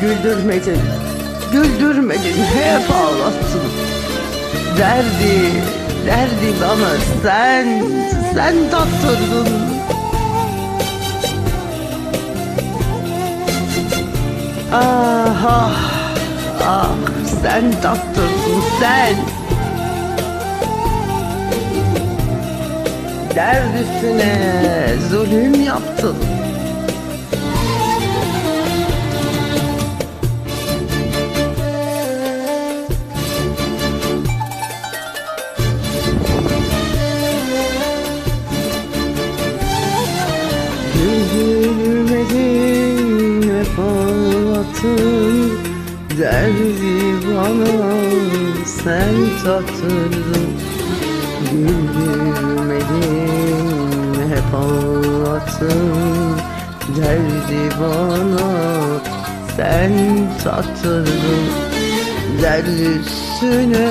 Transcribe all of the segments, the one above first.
güldürmedin. Güldürmedin. Hep ağlattın. Derdi, derdi bana sen, sen tattırdın. Ah ah ah sen tattırdın sen. Derd üstüne zulüm yaptın ağlattın Derdi bana sen tattırdın Güldürmedin hep ağlattın Derdi bana sen tattırdın Dert üstüne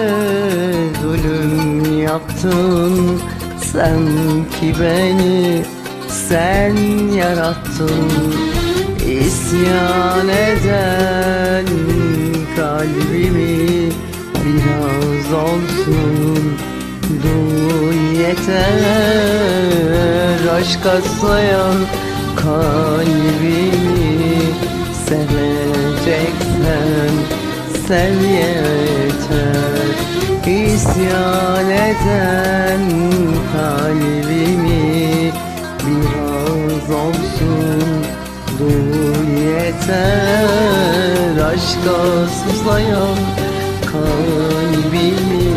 zulüm yaptın Sen ki beni sen yarattın İsyan eden kalbimi biraz olsun. Duy yeter aşka sayan kalbimi Seveceksen sev yeter. İsyan eden kalbimi yeter aşka susayan kalbimi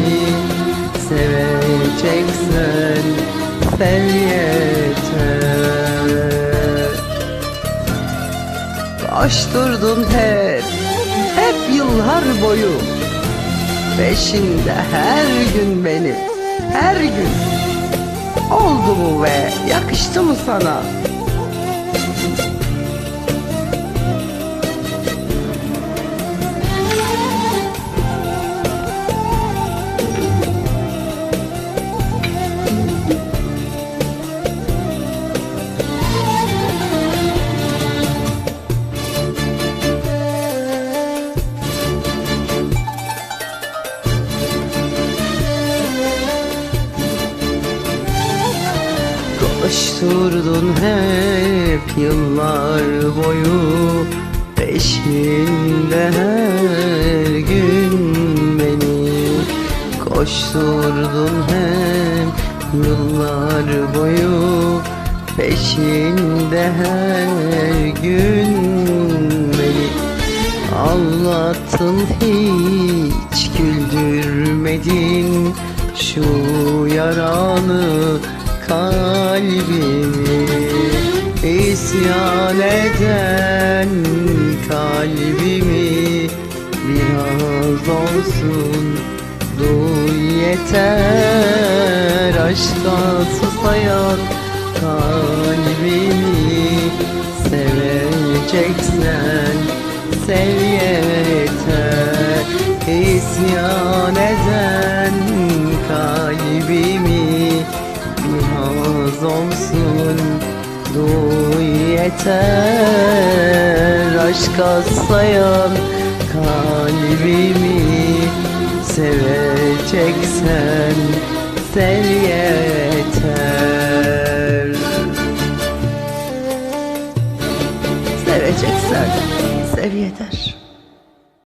Seveceksen sev yeter. Koşturdun hep, hep yıllar boyu. Peşinde her gün beni, her gün. Oldu mu ve yakıştı mı sana? Koşturdun hep yıllar boyu. Peşinde her gün beni Koşturdun hep yıllar boyu. Peşinde her gün beni Anlattın hiç güldürmedin. Şu yaranı kalbimi isyan eden kalbimi biraz olsun. Duy yeter aşka susayan kalbimi biraz olsun Duy yeter. Aşka sayan kalbimi Seveceksen sev yeter. Seveceksen